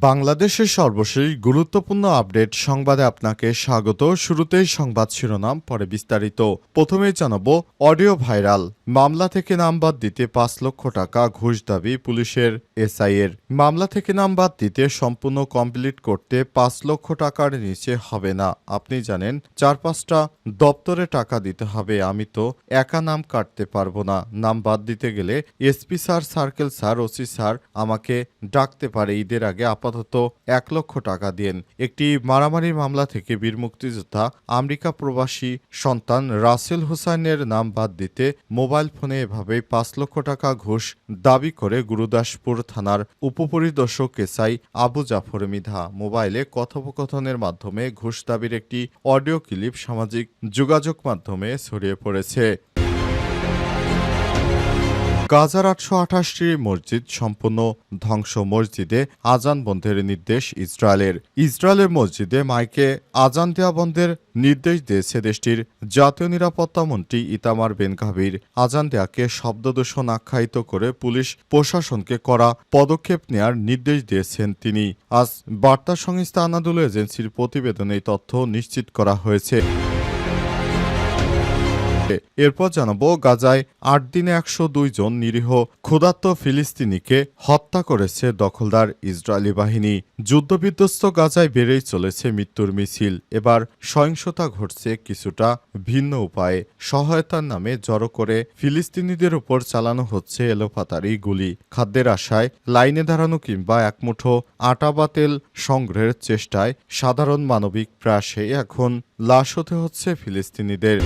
বাংলাদেশের সর্বশেষ গুরুত্বপূর্ণ আপডেট সংবাদে আপনাকে স্বাগত। শুরুতেই সংবাদ শিরোনাম, পরে বিস্তারিত। প্রথমেই জানাব, অডিও ভাইরাল। মামলা থেকে নাম বাদ দিতে পাঁচ লক্ষ টাকা ঘুষ দাবি পুলিশের এসআই এর মামলা থেকে নাম বাদ দিতে সম্পূর্ণ কমপ্লিট করতে পাঁচ লক্ষ টাকার নিচে হবে না। আপনি জানেন, চার পাঁচটা দপ্তরে টাকা দিতে হবে। আমি তো একা নাম কাটতে পারব না। নাম বাদ দিতে গেলে SP sir, circle sir, OC sir আমাকে ডাকতে পারে। ঈদের আগে আপাতত এক লক্ষ টাকা দিন। একটি মারামারি মামলা থেকে বীর মুক্তিযোদ্ধা আমেরিকা প্রবাসী সন্তান রাসেল হোসাইনের নাম বাদ দিতে মোবাইল ফোনে এভাবে পাঁচ লক্ষ টাকা ঘুষ দাবি করে গুরুদাসপুর থানার উপপরিদর্শক এসআই আবু জাফর মিধা। মোবাইলে কথোপকথনের মাধ্যমে ঘুষ দাবির একটি অডিও ক্লিপ সামাজিক যোগাযোগ মাধ্যমে ছড়িয়ে পড়েছে। গাজার আটশো আঠাশটি মসজিদ সম্পূর্ণ ধ্বংস মসজিদে আজান বন্ধের নির্দেশ ইসরায়েলের। ইসরায়েলের মসজিদে মাইকে আজান দেওয়া বন্ধের নির্দেশ দিয়েছে দেশটির জাতীয় নিরাপত্তা মন্ত্রী ইতামার বেন গাভির। আজান দেয়াকে শব্দদূষণ আখ্যায়িত করে পুলিশ প্রশাসনকে করা পদক্ষেপ নেয়ার নির্দেশ দিয়েছেন তিনি। আজ বার্তা সংস্থা আনাদুল এজেন্সির প্রতিবেদনে তথ্য নিশ্চিত করা হয়েছে। এরপর জানাব, গাজায় আট দিনে একশো দুই জন নিরীহ ক্ষুধার্ত ফিলিস্তিনিকে হত্যা করেছে দখলদার ইসরায়েলি বাহিনী। যুদ্ধবিধ্বস্ত গাজায় বেড়েই চলেছে মৃত্যুর মিছিল। এবার সহিংসতা ঘটছে কিছুটা ভিন্ন উপায়ে। সহায়তার নামে জড়ো করে ফিলিস্তিনিদের উপর চালানো হচ্ছে এলোপাতারি গুলি। খাদ্যের আশায় লাইনে দাঁড়ানো কিংবা একমুঠো আটা বা তেল সংগ্রহের চেষ্টায় সাধারণ মানবিক প্রয়াসে এখন লাশ হতে হচ্ছে ফিলিস্তিনিদের।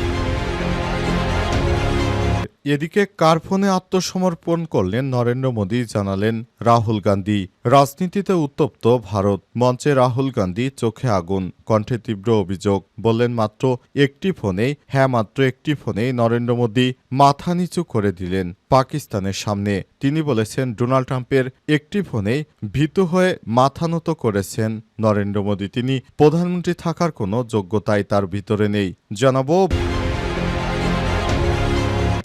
এদিকে কার ফোনে আত্মসমর্পণ করলেন নরেন্দ্র মোদী, জানালেন রাহুল গান্ধী। রাজনীতিতে উত্তপ্ত ভারত, মঞ্চে রাহুল গান্ধী চোখে আগুন, কণ্ঠে তীব্র অভিযোগ। বললেন, মাত্র একটি ফোনেই হ্যাঁ মাত্র একটি ফোনেই নরেন্দ্র মোদী মাথা নিচু করে দিলেন পাকিস্তানের সামনে। তিনি বলেছেন, ডোনাল্ড ট্রাম্পের একটি ফোনেই ভীত হয়ে মাথা নত করেছেন নরেন্দ্র মোদী। তিনি প্রধানমন্ত্রী থাকার কোনো যোগ্যতাই তার ভিতরে নেই। জানাব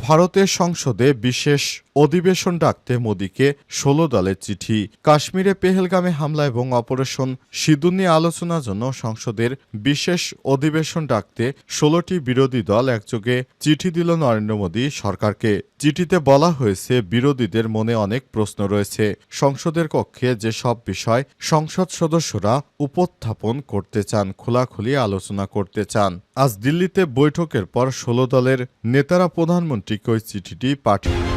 ভারতের সংসদে বিশেষ অধিবেশন ডাকতে মোদীকে ষোলো দলের চিঠি। কাশ্মীরে পেহেলগামে হামলা এবং অপারেশন সিঁদুর নিয়ে আলোচনার জন্য সংসদের বিশেষ অধিবেশন ডাকতে ষোলোটি বিরোধী দল একযোগে চিঠি দিল নরেন্দ্র মোদী সরকারকে। চিঠিতে বলা হয়েছে, বিরোধীদের মনে অনেক প্রশ্ন রয়েছে। সংসদের কক্ষে যে সব বিষয় সংসদ সদস্যরা উপস্থাপন করতে চান, খোলাখুলি আলোচনা করতে চান। আজ দিল্লিতে বৈঠকের পর ষোলো দলের নেতারা প্রধানমন্ত্রীকে ওই চিঠিটি পাঠিয়ে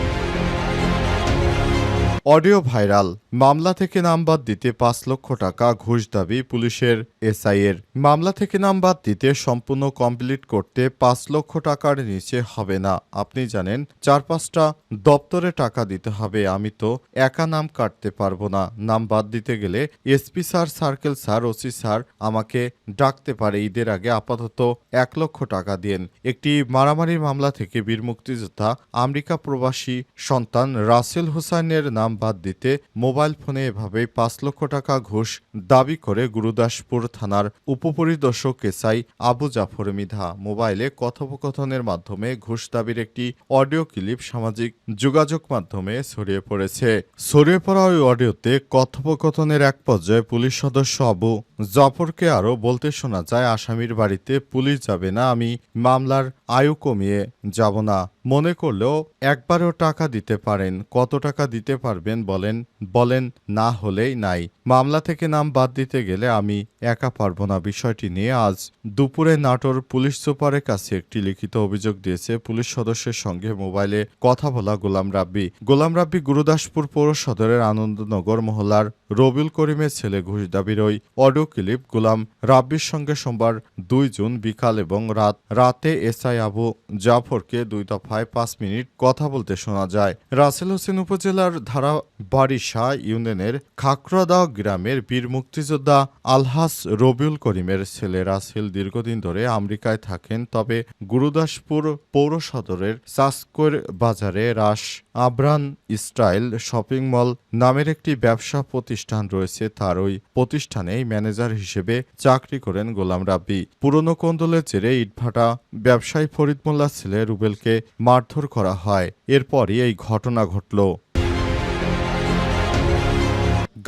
অডিও ভাইরাল। মামলা থেকে নাম বাদ দিতে পাঁচ লক্ষ টাকা ঘুষ দাবি পুলিশের এসআই এর। মামলা থেকে নাম বাদ দিতে সম্পূর্ণ কমপ্লিট করতে পাঁচ লক্ষ টাকার নিচে হবে না। আপনি জানেন, চার পাঁচটা দপ্তরে টাকা দিতে হবে। আমি তো একা নাম কাটতে পারব না। নাম বাদ দিতে গেলে SP sir, circle sir, OC sir আমাকে ডাকতে পারে। ঈদের আগে আপাতত এক লক্ষ টাকা দিন একটি মারামারি মামলা থেকে বীর মুক্তিযোদ্ধা আমেরিকা প্রবাসী সন্তান রাসেল হোসাইনের নাম বাদ দিতে মোবাইল ফোনে এভাবেই পাঁচ লক্ষ টাকা ঘুষ দাবি করে গুরুদাসপুর থানার উপপরিদর্শক এসআই আবু জাফর মিধা। মোবাইলে কথোপকথনের মাধ্যমে ঘুষ দাবির একটি অডিও ক্লিপ সামাজিক যোগাযোগ মাধ্যমে ছড়িয়ে পড়েছে। ছড়িয়ে পড়া ওই অডিওতে কথোপকথনের এক পর্যায়ে পুলিশ সদস্য আবু জাফরকে আরও বলতে শোনা যায়, আসামির বাড়িতে পুলিশ যাবে না, আমি মামলার আয়ু কমিয়ে যাব না। মনে করলেও একবারও টাকা দিতে পারেন, কত টাকা দিতে পারবেন বলেন বলেন না হলেই নাই। মামলা থেকে নাম বাদ দিতে গেলে আমি একা পারব না বিষয়টি নিয়ে। আজ দুপুরে নাটোর পুলিশ সুপারের কাছে একটি লিখিত অভিযোগ দিয়েছে পুলিশ সদস্যের সঙ্গে মোবাইলে কথা বলা গোলাম রাব্বি। গোলাম রাব্বি গুরুদাসপুর পৌর সদরের আনন্দনগর মহল্লার রবিউল করিমের ছেলে ঘুষ দাবির ওই অডিও ক্লিপ গোলাম রাব্বির সঙ্গে সোমবার দুই জুন বিকাল এবং রাত, রাতে এসআই আবু জাফরকে দুই দফায় পাঁচ মিনিট কথা বলতে শোনা যায়। রাসেল হোসেন উপজেলার ধারা বারিশা ইউনিয়নের খাকরাদা গ্রামের বীর মুক্তিযোদ্ধা আলহাস রবিউল করিমের ছেলে রাসেল দীর্ঘদিন ধরে আমেরিকায় থাকেন, তবে গুরুদাসপুর পৌর সদরের সাসকোর বাজারে রাস আবরান স্টাইল শপিং মল নামের একটি ব্যবসা প্রতিষ্ঠান রয়েছে। তার ওই প্রতিষ্ঠানেই ম্যানেজার হিসেবে চাকরি করেন গোলাম রাব্বি। পুরনো কোন্দলের জেরে ইটভাটা ব্যবসায়ী ফরিদ মোল্লার ছেলে রুবেলকে মারধর করা হয়। এরপরই এই ঘটনা ঘটল।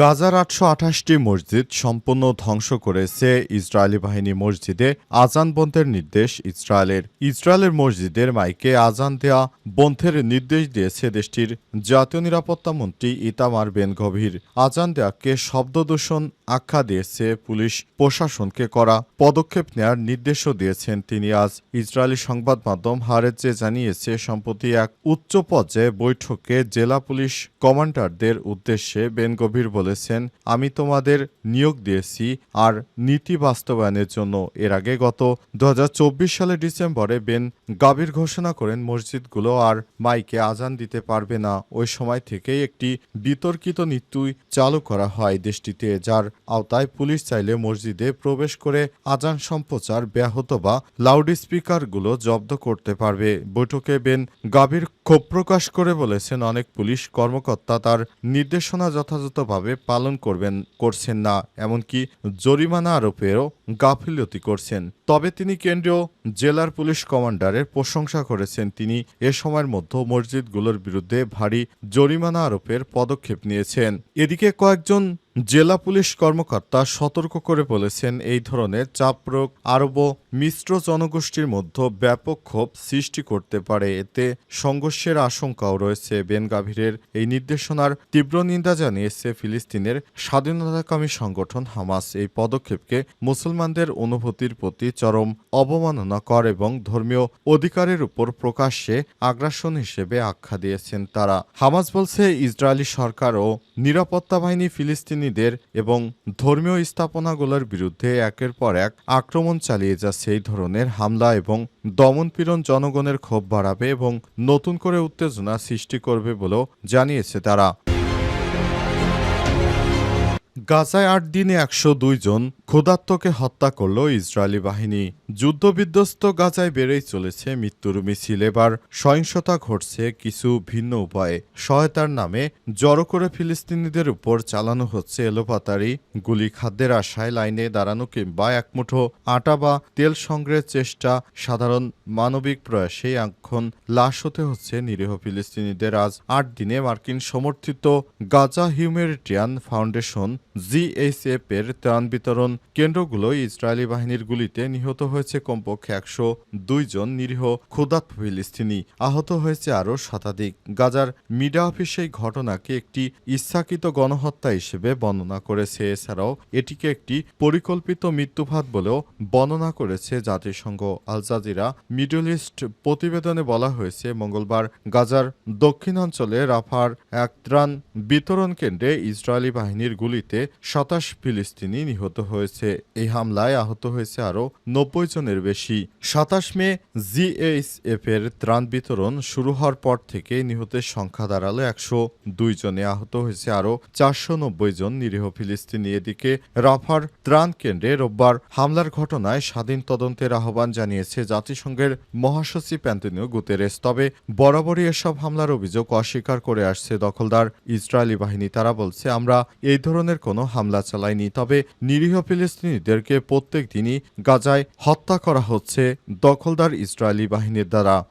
গাজার আটশো আঠাশটি মসজিদ সম্পূর্ণ ধ্বংস করেছে ইসরায়েলি বাহিনী মসজিদে আজান বন্ধের নির্দেশ ইসরায়েলের। ইসরায়েলের মসজিদের মাইকে আজান দেয়া বন্ধের নির্দেশ দিয়েছে দেশটির জাতীয় নিরাপত্তা মন্ত্রী ইতামার বেন গভীর। আজান দেয়াকে শব্দদূষণ আখ্যা দিয়েছে পুলিশ প্রশাসনকে করা পদক্ষেপ নেয়ার নির্দেশও দিয়েছেন তিনি। আজ ইসরায়েলি সংবাদ মাধ্যম হারেজে জানিয়েছে, সম্প্রতি এক উচ্চ পর্যায়ে বৈঠকে জেলা পুলিশ কমান্ডারদের উদ্দেশ্যে বেন গভীর বলেছেন, আমি তোমাদের নিয়োগ দিয়েছি আর নীতি বাস্তবায়নের জন্য। এর আগে গত দু হাজার চব্বিশ সালের ডিসেম্বরে বেন গাভীর ঘোষণা করেন, মসজিদগুলো আর মাইকে আজান দিতে পারবে না। ওই সময় থেকেই একটি বিতর্কিত নীতি চালু করা হয় দেশটিতে, যার আওতায় পুলিশ চাইলে মসজিদে প্রবেশ করে আজান সম্প্রচার ব্যাহত বা লাউড স্পিকারগুলো জব্দ করতে পারবে। বৈঠকে বেন গাভীর ক্ষোভ প্রকাশ করে বলেছেন, অনেক পুলিশ কর্মকর্তা তার নির্দেশনা যথাযথভাবে পালন করবেন, করছেন না, এমনকি জরিমানা আরোপেরও গাফিলতি করছেন। তবে তিনি কেন্দ্রীয় জেলার পুলিশ কমান্ডারের প্রশংসা করেছেন। তিনি এ সময়ের মধ্যে মসজিদগুলোর বিরুদ্ধে ভারী জরিমানা আরোপের পদক্ষেপ নিয়েছেন। এদিকে কয়েকজন জেলা পুলিশ কর্মকর্তা সতর্ক করে বলেছেন এই ধরনের চাপ প্রয়োগ আরব মিশ্র জনগোষ্ঠীর মধ্যে ব্যাপক ক্ষোভ সৃষ্টি করতে পারে। এতে সংঘর্ষের আশঙ্কাও রয়েছে। বেন গাভীরের এই নির্দেশনার তীব্র নিন্দা জানিয়েছে ফিলিস্তিনের স্বাধীনতাকামী সংগঠন হামাস। এই পদক্ষেপকে মুসলমানদের অনুভূতির প্রতি চরম অবমাননা কর এবং ধর্মীয় অধিকারের উপর প্রকাশ্যে আগ্রাসন হিসেবে আখ্যা দিয়েছেন তারা। হামাস বলছে, ইসরায়েলি সরকার ও নিরাপত্তা বাহিনী ফিলিস্তিনিদের এবং ধর্মীয় স্থাপনাগুলোর বিরুদ্ধে একের পর এক আক্রমণ চালিয়ে যাচ্ছে এই ধরনের হামলা এবং দমনপীড়ন জনগণের ক্ষোভ বাড়াবে এবং নতুন করে উত্তেজনা সৃষ্টি করবে বলেও জানিয়েছে তারা। গাজায় আট দিনে একশো দুই জন ক্ষুধার্তকে হত্যা করল ইসরায়েলি বাহিনী। যুদ্ধবিধ্বস্ত গাজায় বেড়েই চলেছে মৃত্যুর মিছিল। এবার সহিংসতা ঘটছে কিছু ভিন্ন উপায়ে। সহায়তার নামে জড়ো করে ফিলিস্তিনিদের উপর চালানো হচ্ছে এলোপাতারি গুলি খাদ্যের আশায় লাইনে দাঁড়ানো কিংবা একমুঠো আটা বা তেল সংগ্রহের চেষ্টা। সাধারণ মানবিক প্রয়াসে এখন লাশ হতে হচ্ছে নিরীহ ফিলিস্তিনিদের। আজ আট দিনে মার্কিন সমর্থিত গাজা হিউম্যানিটিয়ান ফাউন্ডেশন জিএইচএফ এর ত্রাণ বিতরণ কেন্দ্রগুলো ইসরায়েলি বাহিনীর গুলিতে নিহত হয়েছে কমপক্ষে একশো দুই জন নিরীহ ক্ষুদাত ফিলিস্তিনি। আহত হয়েছে আরও শতাধিক। গাজার মিডিয়া অফিস এই ঘটনাকে একটি ইচ্ছাকৃত গণহত্যা হিসেবে বর্ণনা করেছে। এছাড়াও এটিকে একটি পরিকল্পিত মৃত্যুভাত বলেও বর্ণনা করেছে জাতিসংঘ। আল জাজিরা মিডল ইস্ট প্রতিবেদনে বলা হয়েছে, মঙ্গলবার গাজার দক্ষিণাঞ্চলে রাফার এক ত্রাণ বিতরণ কেন্দ্রে ইসরায়েলি বাহিনীর গুলিতে সাতাশ ফিলিস্তিনি নিহত হয়েছে। এই হামলায় আহত হয়েছে আরও নব্বই জনের বেশি। সাতাশ মে জিএইচএফ এর ত্রাণ বিতরণ শুরু হওয়ার পর থেকে নিহতের সংখ্যা দাঁড়াল একশো দুই জনে। আহত হয়েছে আরও চারশো নব্বই জন নিরীহ ফিলিস্তিনি। এদিকে রাফার ত্রাণ কেন্দ্রে রোববার হামলার ঘটনায় স্বাধীন তদন্তের আহ্বান জানিয়েছে জাতিসংঘের মহাসচিব অ্যান্টনিও গুতেরেস। তবে বরাবরই এসব হামলার অভিযোগ অস্বীকার করে আসছে দখলদার ইসরায়েলি বাহিনী। তারা বলছে, আমরা এই ধরনের কোনো হামলা চালায়নি। তবে নিরীহ ফিলিস্তিনিদেরকে প্রত্যেক দিনই গাজায় হত্যা করা হচ্ছে দখলদার ইসরায়েলি বাহিনীর দ্বারা।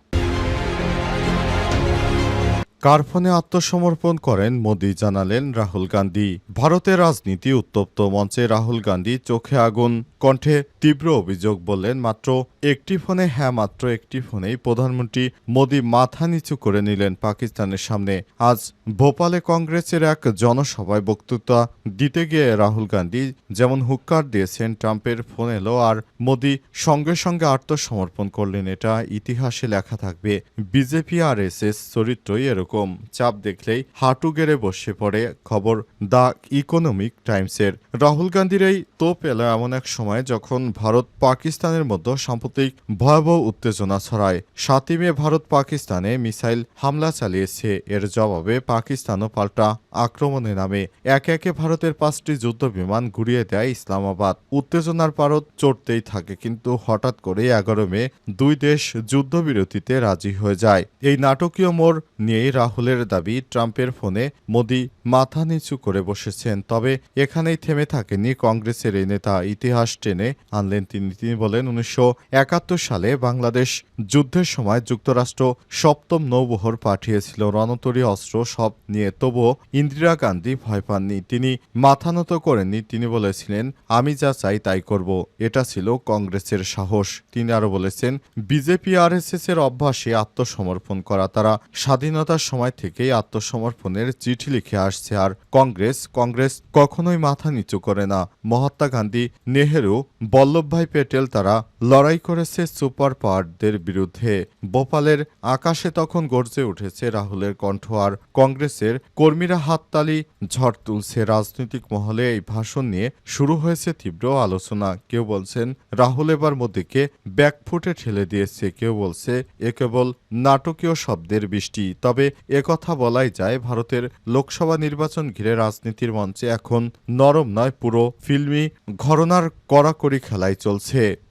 কার্ফনে আত্মসমর্পণ করেন মোদি, জানালেন রাহুল গান্ধী। ভারতের রাজনীতি উত্তপ্ত মঞ্চে রাহুল গান্ধী চোখে আগুন, কণ্ঠে তীব্র অভিযোগ বললেন মাত্র একটি ফোনে হ্যাঁ মাত্র একটি ফোনেই প্রধানমন্ত্রী মোদি মাথা নিচু করে নিলেন পাকিস্তানের সামনে। আজ ভোপালে কংগ্রেসের এক জনসভায় বক্তৃতা দিতে গিয়ে রাহুল গান্ধী যেমন হুক্কার দিয়েছেন ট্রাম্পের ফোন এলো আর মোদি সঙ্গে সঙ্গে আত্মসমর্পণ করলেন, এটা ইতিহাসে লেখা থাকবে। বিজেপি আর এস এস চরিত্রই এরকম রকম চাপ দেখলেই হাঁটু গেড়ে বসে পড়ে খবর দ্য ইকোনমিক টাইমসের। রাহুল গান্ধীর এই তোপ এলো এমন এক সময় যখন ভারত পাকিস্তানের মধ্যে সাম্প্রতিক ভয়াবহ উত্তেজনা ছড়ায়। সাতই মে ভারত পাকিস্তানে মিসাইল হামলা চালিয়েছে। এর জবাবে পাকিস্তানও পাল্টা আক্রমণে নামে। একে একে ভারতের পাঁচটি যুদ্ধ বিমান ঘুরিয়ে দেয় ইসলামাবাদ। উত্তেজনার পারদ চড়তেই থাকে কিন্তু হঠাৎ করে এগারো মে দুই দেশ যুদ্ধবিরতিতে রাজি হয়ে যায়। এই নাটকীয় মোড় নিয়েই রাহুলের দাবি, ট্রাম্পের ফোনে মোদি মাথা নিচু করে বসেছেন। তবে এখানেই থেমে থাকেনি কংগ্রেসের এই নেতা। ইতিহাস টেনে আনলেন তিনি। তিনি বলেন, উনিশশো একাত্তর সালে বাংলাদেশ যুদ্ধের সময় যুক্তরাষ্ট্র সপ্তম নৌবহর পাঠিয়েছিল। রণতরী অস্ত্র সব নিয়ে তবুও ইন্দিরা গান্ধী ভয় পাননি। তিনি মাথা নত করেননি। তিনি বলেছিলেন, আমি যা চাই তাই করব। এটা ছিল কংগ্রেসের সাহস। তিনি আরও বলেছেন, বিজেপি আরএসএস এর অভ্যাসে আত্মসমর্পণ করা, তারা স্বাধীনতার সময় থেকেই আত্মসমর্পণের চিঠি লিখে আসছে আর কংগ্রেস কংগ্রেস কখনোই মাথা নিচু করে না। মহাত্মা গান্ধী, নেহেরু বল্লভভাই পেটেল তারা লড়াই করেছে সুপার পাওয়ারদের বিরুদ্ধে। ভোপালের আকাশে তখন গর্জে উঠেছে রাহুলের কণ্ঠ আর কংগ্রেসের কর্মীরা হাততালি, ঝড় তুলছে। রাজনৈতিক মহলে এই ভাষণ নিয়ে শুরু হয়েছে তীব্র আলোচনা। কেউ বলছেন, রাহুল এবার মোদীকে ব্যাকফুটে ঠেলে দিয়েছে। কেউ বলছে, এ কেবল নাটকীয় শব্দের বৃষ্টি। তবে একথা বলাই যায়, ভারতের লোকসভা নির্বাচন ঘিরে রাজনীতির মঞ্চে এখন নরম নয়, পুরো ফিল্মি ঘরনার কড়াকড়ি খেলাই চলছে।